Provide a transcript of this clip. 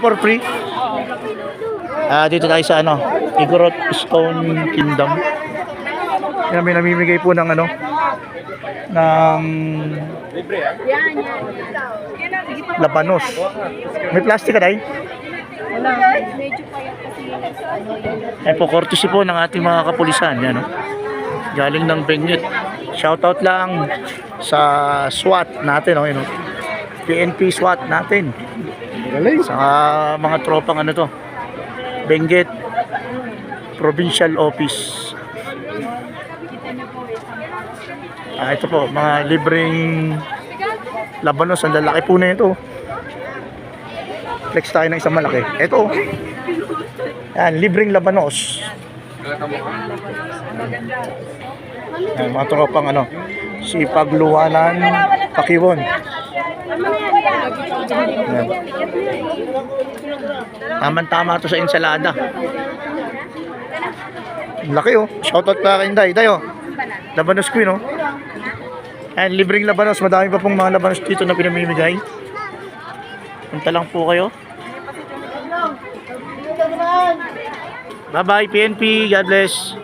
For free. Ah, dito tayo sa ano, Igorot Stone Kingdom. Yan, may namimigay po ng ano, ng labanos. May plastic ka? Medyo payat kasi ano. Ay po, courtesy po ng ating mga kapulisan. Yan, no? Galing ng Benguet. Shoutout lang sa SWAT natin. No? Yun, no? PNP SWAT natin. Sa mga tropang ano to. Benguet Provincial Office. Ah, ito po, mga libreng labanos. Ang lalaki po na ito. Flex tayo ng isang malaki. Ito. Yan, libreng labanos. Yan, mga tropang ano, si Pagluwanan Pakiwon. Yan. Tama-tama to sa ensalada. Laki oh. Shoutout pa kay Inday. Inday oh. Labanos queen oh. Yan, libreng labanos. Madami pa pong mga labanos dito na pinamimigay. Punta lang po kayo. Bye-bye, PNP. God bless.